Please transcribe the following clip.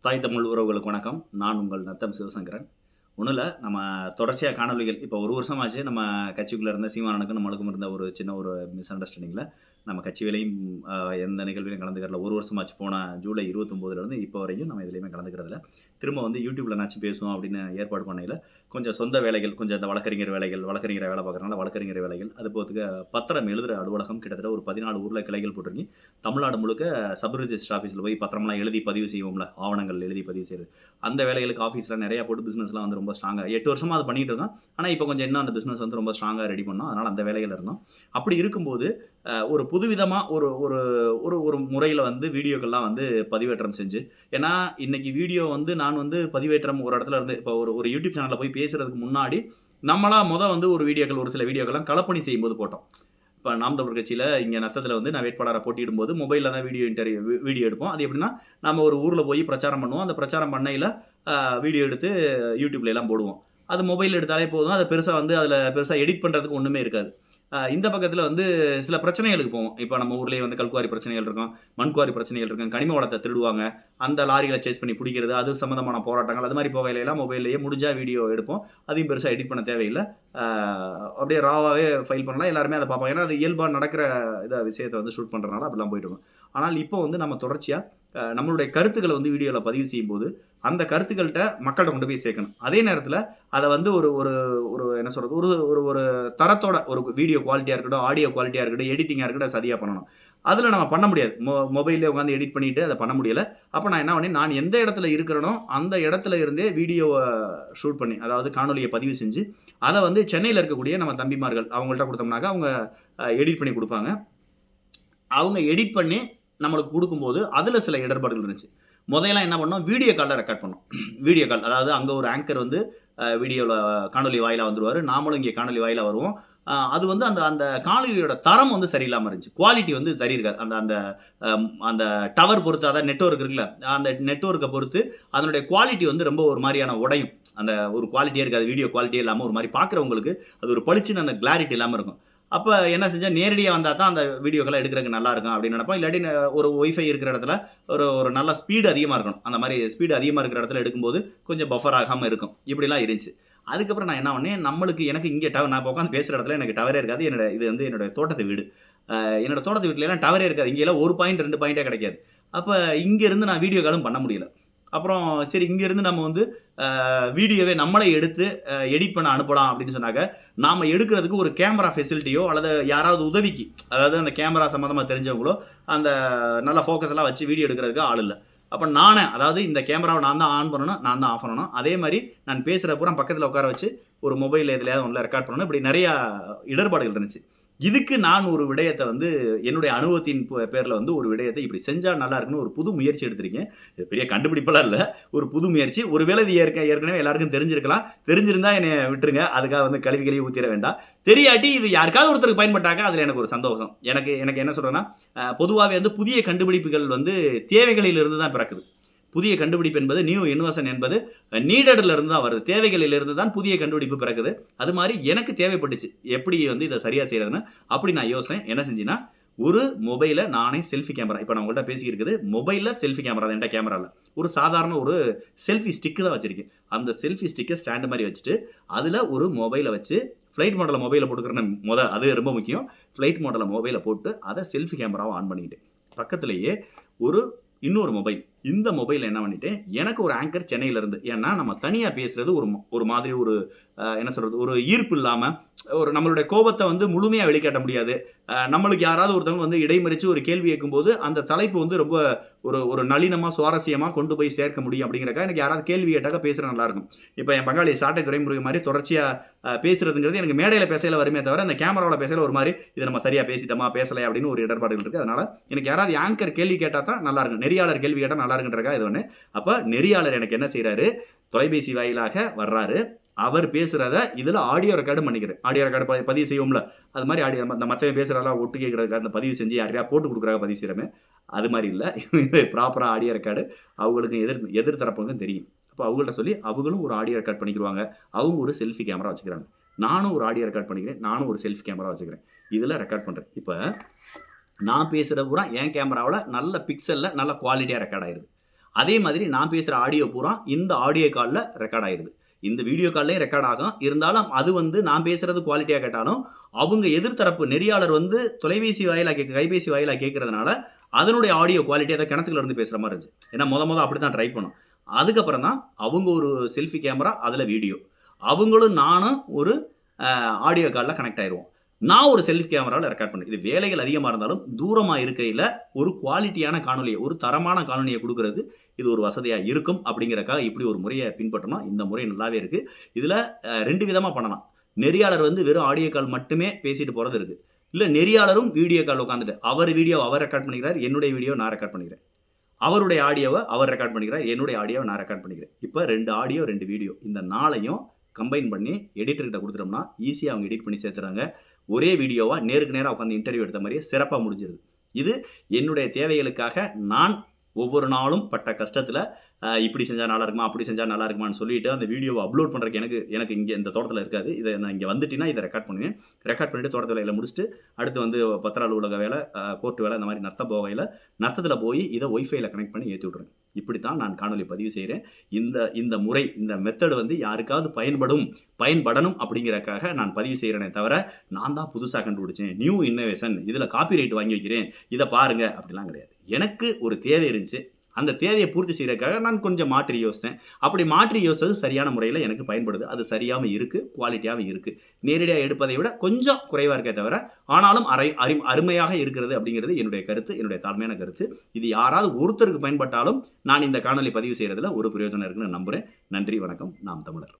தாய் தமிழ் உறவுகளுக்கு வணக்கம். நான் உங்கள் நத்தம் சிவசங்கரன். ஒன்றும் இல்லை நம்ம தொடர்ச்சியாக காணொலிகள் இப்போ ஒரு வருஷமாச்சு நம்ம கட்சிக்குள்ளே இருந்த சீமானனுக்கும் நம்மளுக்கும் இருந்த ஒரு சின்ன ஒரு மிஸ் அண்டர்ஸ்டாண்டிங்கில் நம்ம கட்சி வேலையும் எந்த நிகழ்விலையும் கலந்துக்கிறல ஒரு வருஷமாச்சு போன ஜூலை இருபத்தொம்போதுலேருந்து இப்போ வரையும் நம்ம இதுலேயுமே கலந்துக்கிறதில்ல. திரும்ப வந்து யூடியூப்பில் நாச்சும் பேசுவோம் அப்படின்னு ஏற்பாடு பண்ணையில் கொஞ்சம் சொந்த வேலைகள் கொஞ்சம் இந்த வழக்கறிஞர் வேலைகள் வழக்கறிஞர் வேலை பார்க்குறனால வழக்கறிஞர் வேலைகள் அது போகிறதுக்கு பத்திரம் எழுதுகிற அலுவலகம் கிட்டத்தட்ட ஒரு பதினாலு ஊரில் கிளைகள் போட்டிருக்கீங்க. தமிழ்நாடு முழுக்க சப் ரிஜிஸ்டர் ஆஃபீஸில் போய் பத்திரம்லாம் எழுதி பதிவு செய்வோம்ல ஆவணங்கள் எழுதி பதிவு செய்யுது அந்த வேலைகளுக்கு ஆஃபீஸில் நிறையா போட்டு பிஸ்னஸ்லாம் வந்து ரொம்ப ரொம்ப ஸ்ட்ராங்காக எட்டு வருஷமாக அது பண்ணிகிட்டு இருக்கோம். ஆனால் இப்போ கொஞ்சம் இன்னும் அந்த பிஸ்னஸ் வந்து ரொம்ப ஸ்ட்ராங்காக ரெடி பண்ணோம். அதனால் அந்த வேலையில் இருந்தோம். அப்படி இருக்கும்போது ஒரு புதுவிதமாக ஒரு ஒரு ஒரு ஒரு முறையில் வந்து வீடியோக்கள்லாம் வந்து பதிவேற்றம் செஞ்சு ஏன்னா இன்றைக்கி வீடியோ வந்து நான் வந்து பதிவேற்றம் ஒரு இடத்துல இருந்து இப்போ ஒரு ஒரு யூடியூப் சேனலில் போய் பேசுகிறதுக்கு முன்னாடி நம்மளாக மொதல் வந்து ஒரு வீடியோக்கள் ஒரு சில வீடியோக்கள்லாம் கலப்பணி செய்யும்போது போட்டோம். இப்போ நாம் தமிழ் கட்சியில் இங்கே நத்தத்தில் வந்து நான் வேட்பாளரை போட்டியிடும்போது மொபைலில் தான் வீடியோ இன்டர்வியூ வீடியோ எடுப்போம். அது எப்படின்னா நம்ம ஒரு ஊரில் போய் பிரச்சாரம் பண்ணுவோம். அந்த பிரச்சாரம் பண்ணையில் வீடியோ எடுத்து யூடியூப்ல எல்லாம் போடுவோம். அது மொபைல் எடுத்தாலே போதும். அதை பெருசாக வந்து அதில் பெருசாக எடிட் பண்ணுறதுக்கு ஒன்றுமே இருக்காது. இந்த பக்கத்தில் வந்து சில பிரச்சனைகளுக்கு போவோம். இப்போ நம்ம ஊர்லேயே வந்து கல்குவாரி பிரச்சனைகள் இருக்கும் மண்குவாரி பிரச்சனைகள் இருக்கும் கனிம வளத்தை திருடுவாங்க அந்த லாரிகளை சேஸ் பண்ணி பிடிக்கிறது அது சம்மந்தமான போராட்டங்கள் அது மாதிரி போகையிலலாம் மொபைல்லையே முடிஞ்சால் வீடியோ எடுப்போம். அதையும் பெருசாக எடிட் பண்ண தேவையில்லை. அப்படியே ராவாகவே ஃபைல் பண்ணலாம். எல்லாருமே அதை பார்ப்பாங்க. ஏன்னா அது இயல்பாக நடக்கிற இதை விஷயத்தை வந்து ஷூட் பண்ணுறதுனால அப்படிலாம் போயிட்டு இருக்கோம். ஆனால் இப்போ வந்து நம்ம தொடர்ச்சியாக நம்மளுடைய கருத்துக்களை வந்து வீடியோவில் பதிவு செய்யும்போது அந்த கருத்துக்கள்கிட்ட மக்கள்கிட்ட கொண்டு போய் சேர்க்கணும். அதே நேரத்தில் அதை வந்து ஒரு ஒரு ஒரு என்ன சொல்கிறது ஒரு ஒரு ஒரு தரத்தோட ஒரு வீடியோ குவாலிட்டியாக இருக்கட்டும் ஆடியோ குவாலிட்டியாக இருக்கட்டும் எடிட்டிங்காக இருக்கட்டும் சரியாக பண்ணணும். அதில் நம்ம பண்ண முடியாது. மொ மொபைலில் உட்காந்து எடிட் பண்ணிவிட்டு அதை பண்ண முடியலை. அப்போ நான் என்ன பண்ணேன்? நான் எந்த இடத்துல இருக்கிறேனோ அந்த இடத்துல இருந்தே வீடியோவை ஷூட் பண்ணி அதாவது காணொலியை பதிவு செஞ்சு. அதை வந்து சென்னையில் இருக்கக்கூடிய நம்ம தம்பிமார்கள் அவங்கள்ட்ட கொடுத்தோம்னாக்கா அவங்க எடிட் பண்ணி கொடுப்பாங்க. அவங்க எடிட் பண்ணி நம்மளுக்கு கொடுக்கும்போது அதில் சில இடர்பாடுகள் இருந்துச்சு. முதல்ல என்ன பண்ணோம்? வீடியோ காலில் ரெக்கார்ட் பண்ணோம். வீடியோ கால் அதாவது அங்கே ஒரு ஆங்கர் வந்து வீடியோவில் காணொலி வாயிலாக வந்துடுவார் நாமளும் இங்கே காணொலி வாயிலாக வருவோம். அது வந்து அந்த அந்த காணொலியோட தரம் வந்து சரியில்லாமல் இருந்துச்சு. குவாலிட்டி வந்து சரி இருக்காது அந்த அந்த அந்த டவர் பொறுத்து அதாவது நெட்ஒர்க் இருக்குல்ல அந்த நெட்வொர்க்கை பொறுத்து அதனுடைய குவாலிட்டி வந்து ரொம்ப ஒரு மாதிரியான உடையும். அந்த ஒரு குவாலிட்டியே இருக்காது வீடியோ குவாலிட்டியே இல்லாமல் ஒரு மாதிரி பார்க்குறவங்களுக்கு அது ஒரு பளிச்சுன்னு அந்த கிளாரிட்டி இல்லாமல் இருக்கும். அப்போ என்ன செஞ்சால் நேரடியாக வந்தால் தான் அந்த வீடியோக்கெல்லாம் எடுக்கிறதுக்கு நல்லா இருக்கும் அப்படின்னு நினைப்போம். இல்லாட்டி ஒரு ஒய்ஃபை இருக்கிற இடத்துல ஒரு ஒரு நல்ல ஸ்பீடு அதிகமாக இருக்கணும். அந்த மாதிரி ஸ்பீடு அதிகமாக இருக்கிற இடத்துல எடுக்கும்போது கொஞ்சம் பஃபர் ஆகாமல் இருக்கும். இப்படிலாம் இருந்துச்சு. அதுக்கப்புறம் நான் என்ன பண்ணேன்? நம்மளுக்கு எனக்கு இங்கே டவர் நான் இப்போ உட்காந்து பேசுகிற இடத்துல எனக்கு டவரே இருக்காது. என்னோட இது வந்து என்னோட தோட்டத்து வீடு. என்னோட தோட்டத்து வீட்டிலலாம் டவரே இருக்காது. இங்கெல்லாம் ஒரு பாயிண்ட் ரெண்டு பாயிண்டே கிடைக்காது. அப்போ இங்கேருந்து நான் வீடியோ காலும் பண்ண முடியல. அப்புறம் சரி இங்கேருந்து நம்ம வந்து வீடியோவே நம்மளே எடுத்து எடிட் பண்ண அனுப்பலாம் அப்படின்னு சொன்னாக்க நாம் எடுக்கிறதுக்கு ஒரு கேமரா ஃபெசிலிட்டியோ அல்லது யாராவது உதவிக்கு அதாவது அந்த கேமரா சம்மந்தமாக தெரிஞ்சவங்களோ அந்த நல்ல ஃபோக்கஸ்லாம் வச்சு வீடியோ எடுக்கிறதுக்கு ஆள் இல்லை. அப்போ நானே அதாவது இந்த கேமராவை நான் தான் ஆன் பண்ணணும் நான் தான் ஆஃப் பண்ணணும். அதே மாதிரி நான் பேசுகிற பூரா பக்கத்தில் உட்கார வச்சு ஒரு மொபைல் எதுலையாவது ஒன்றில் ரெக்கார்ட் பண்ணணும். இப்படி நிறையா இடர்பாடுகள் இருந்துச்சு. இதுக்கு நான் ஒரு விடயத்தை வந்து என்னுடைய அனுபவத்தின் பேரில் வந்து ஒரு விடயத்தை இப்படி செஞ்சால் நல்லா இருக்குன்னு ஒரு புது முயற்சி எடுத்திருக்கேன். இது பெரிய கண்டுபிடிப்பெல்லாம் இல்லை. ஒரு புது முயற்சி. ஒருவேளை இது ஏற்க ஏற்கனவே எல்லாருக்கும் தெரிஞ்சிருக்கலாம். தெரிஞ்சிருந்தா என்னை விட்டுருங்க. அதுக்காக வந்து கழுவி கழுவி ஊற்றிட வேண்டாம். தெரியாட்டி இது யாருக்காவது ஒருத்தருக்கு பயன்பட்டாக்க அதில் எனக்கு ஒரு சந்தோஷம். எனக்கு எனக்கு என்ன சொல்கிறேன்னா பொதுவாகவே வந்து புதிய கண்டுபிடிப்புகள் வந்து தேவைகளிலிருந்து தான் பிறக்குது. புதிய கண்டுபிடிப்பு என்பது நியூ இன்வெஷன் என்பது நீடட்ல இருந்து தான் வருது. தேவைகளிலிருந்து தான் புதிய கண்டுபிடிப்பு பிறக்குது. அது மாதிரி எனக்கு தேவைப்பட்டுச்சு. எப்படி வந்து இதை சரியாக செய்கிறதுன்னு அப்படி நான் யோசனை என்ன செஞ்சேன்னா ஒரு மொபைலில் நானே செல்ஃபி கேமரா இப்போ நான் உங்கள்கிட்ட பேசியிருக்குது மொபைலில் செல்ஃபி கேமரா என்கிட்ட கேமராவில் ஒரு சாதாரண ஒரு செல்ஃபி ஸ்டிக்கு தான் வச்சுருக்கேன். அந்த செல்ஃபி ஸ்டிக்கை ஸ்டாண்டு மாதிரி வச்சுட்டு அதில் ஒரு மொபைலை வச்சு ஃப்ளைட் மாடலில் மொபைலை போட்டுக்கிறேன் முத அது ரொம்ப முக்கியம். ஃப்ளைட் மாடலில் மொபைலை போட்டு அதை செல்ஃபி கேமராவை ஆன் பண்ணிக்கிட்டு பக்கத்துலேயே ஒரு இன்னொரு மொபைல் இந்த மொபைல் என்ன பண்ணிட்டேன்? எனக்கு ஒரு ஆங்கர் சென்னையிலேருந்து ஏன்னா நம்ம தனியாக பேசுகிறது ஒரு ஒரு மாதிரி ஒரு என்ன சொல்கிறது ஒரு ஈர்ப்பு இல்லாமல் ஒரு நம்மளுடைய கோபத்தை வந்து முழுமையாக வெளிக்காட்ட முடியாது. நம்மளுக்கு யாராவது ஒருத்தவங்க வந்து இடைமறித்து ஒரு கேள்வி கேட்கும்போது அந்த தலைப்பு வந்து ரொம்ப ஒரு ஒரு நளினமாக சுவாரஸ்யமாக கொண்டு போய் சேர்க்க முடியும் அப்படிங்கிறக்கா எனக்கு யாராவது கேள்வி கேட்டாக்க பேசுகிற நல்லா இருக்கும். இப்போ என் பங்காளி சாட்டை துறைமுறை மாதிரி தொடர்ச்சியாக பேசுறதுங்கிறது எனக்கு மேடையில் பேசையில் வருமே தவிர அந்த கேமராவில் பேசையில் ஒரு மாதிரி இதை நம்ம சரியாக பேசிட்டோமா பேசலை அப்படின்னு ஒரு இடர்பாடுகள் இருக்குது அதனால் எனக்கு யாராவது ஆங்கர் கேள்வி கேட்டால் தான் நல்லாயிருக்கும் நெறியாளர் கேள்வி கேட்டால் நல்லா இருக்குன்றக்கா இது ஒன்று அப்போ நெறியாளர் எனக்கு என்ன செய்கிறாரு தொலைபேசி வாயிலாக வர்றாரு. அவர் பேசுகிறத இதில் ஆடியோ ரெக்கார்டும் பண்ணிக்கிறேன் ஆடியோ ரெக்கார்டு பதிவு செய்வோம்ல. அது மாதிரி ஆடியோ அந்த மற்றவங்க பேசுகிறதெல்லாம் ஒட்டு கேட்குறதுக்கு அந்த பதிவு செஞ்சு யாரையா போட்டு கொடுக்குறாங்க பதிவு செய்கிறமே அது மாதிரி இல்லை. ப்ராப்பராக ஆடியோ ரெக்கார்டு அவங்களுக்கு எதிர் எதிர் தரப்புக்கும் தெரியும். அப்போ அவங்கள்ட்ட சொல்லி அவங்களும் ஒரு ஆடியோ ரெக்கார்ட் பண்ணிக்கிடுவாங்க. அவங்க ஒரு செல்ஃபி கேமரா வச்சுக்கிறாங்க. நானும் ஒரு ஆடியோ ரெக்கார்ட் பண்ணிக்கிறேன். நானும் ஒரு செல்ஃபி கேமரா வச்சுக்கிறேன். இதில் ரெக்கார்ட் பண்ணுறேன் இப்போ நான் பேசுகிற பூரா என் கேமராவில் நல்ல பிக்சலில் நல்ல குவாலிட்டியாக ரெக்கார்ட் ஆயிருது அதே மாதிரி நான் பேசுகிற ஆடியோ பூரா இந்த ஆடியோ காலில் ரெக்கார்ட் ஆயிருது இந்த வீடியோ கால்லையும் ரெக்கார்ட் ஆகும். இருந்தாலும் அது வந்து நான் பேசுகிறது குவாலிட்டியாக கேட்டாலும் அவங்க எதிர்த்தரப்பு நெறியாளர் வந்து தொலைபேசி வாயிலாக கேட்க கைபேசி வாயிலாக கேட்கறதுனால அதனுடைய ஆடியோ குவாலிட்டி அதை கிணத்துக்குள்ள இருந்து பேசுகிற மாதிரி இருந்துச்சு. ஏன்னா முத முத அப்படி தான் ட்ரை பண்ணோம். அதுக்கப்புறம் தான் அவங்க ஒரு செல்ஃபி கேமரா அதில் வீடியோ அவங்களும் நானும் ஒரு ஆடியோ காலில் கனெக்ட் ஆயிடுவோம் நான் ஒரு செல்ஃபி கேமராவில் ரெக்கார்ட் பண்ணேன். இது வேலைகள் அதிகமாக இருந்தாலும் தூரமாக இருக்கையில் ஒரு குவாலிட்டியான காணொலியை ஒரு தரமான காணொலியை கொடுக்கறது இது ஒரு வசதியாக இருக்கும் அப்படிங்கிறக்காக இப்படி ஒரு முறையை பின்பற்றணும். இந்த முறை நல்லாவே இருக்குது இதில் ரெண்டு விதமாக பண்ணலாம். நெறியாளர் வந்து வெறும் ஆடியோ கால் மட்டுமே பேசிட்டு போகிறது இருக்குது இல்லை நெறியாளரும் வீடியோ கால் உட்காந்துட்டு அவர் வீடியோ அவர் ரெக்கார்ட் பண்ணிக்கிறார் என்னுடைய வீடியோ நான் ரெக்கார்ட் பண்ணிக்கிறேன். அவருடைய ஆடியோவை அவர் ரெக்கார்ட் பண்ணிக்கிறார் என்னுடைய ஆடியோவை நான் ரெக்கார்ட் பண்ணிக்கிறேன். இப்போ ரெண்டு ஆடியோ ரெண்டு வீடியோ இந்த நாளையும் கம்பைன் பண்ணி எடிட்டர்கிட்ட கொடுத்துட்டோம்னா ஈஸியாக அவங்க எடிட் பண்ணி சேர்த்துறாங்க. ஒரே வீடியோவாக நேருக்கு நேராக உட்காந்து இன்டர்வியூ எடுத்த மாதிரியே சிறப்பாக முடிஞ்சிருது. இது என்னுடைய தேவைகளுக்காக நான் ஒவ்வொரு நாளும் பட்ட கஷ்டத்தில் இப்படி செஞ்சால் நல்லா இருக்குமா அப்படி செஞ்சால் நல்லா இருக்குமான்னு சொல்லிட்டு அந்த வீடியோவை அப்லோட் பண்ணுறதுக்கு எனக்கு எனக்கு இங்கே இந்த தோட்டத்தில் இருக்காது. இதை நான் இங்கே வந்துட்டீங்கன்னா இதை ரெக்கார்ட் பண்ணுவேன். ரெக்கார்ட் பண்ணிவிட்டு தோட்டத்து வேலையில் முடிச்சுட்டு அடுத்து வந்து பத்திர அலுவலக வேலை கோர்ட்டு வேலை இந்த மாதிரி நத்த போகையில் நத்தத்தில் போய் இதை ஒய்ஃபைல கனெக்ட் பண்ணி ஏற்றி விட்றேன் இப்படி தான் நான் காணொலி பதிவு செய்கிறேன் இந்த இந்த முறை இந்த மெத்தடு வந்து யாருக்காவது பயன்படும் பயன்படணும் அப்படிங்கிறக்காக நான் பதிவு செய்கிறேனே தவிர நான் தான் புதுசாக கண்டுபிடிச்சேன். நியூ இன்னோவேஷன் இதில் காப்பி ரைட் வாங்கி வைக்கிறேன். இதை பாருங்கள் அப்படிலாம் கிடையாது. எனக்கு ஒரு தேவை இருந்துச்சு. அந்த தேவையை பூர்த்தி செய்கிறதுக்காக நான் கொஞ்சம் மாற்றி யோசித்தேன். அப்படி மாற்றி யோசித்தது சரியான முறையில் எனக்கு பயன்படுது. அது சரியாகவும் இருக்குது குவாலிட்டியாகவும் இருக்குது நேரடியாக எடுப்பதை விட கொஞ்சம் குறைவாக இருக்கே தவிர ஆனாலும் அரை அரி அருமையாக இருக்கிறது அப்படிங்கிறது என்னுடைய கருத்து என்னுடைய தாழ்மையான கருத்து. இது யாராவது ஒருத்தருக்கு பயன்பட்டாலும் நான் இந்த காணொலி பதிவு செய்கிறதுல ஒரு பிரயோஜனம் இருக்குன்னு நம்புகிறேன் நன்றி வணக்கம். நாம் தமிழர்.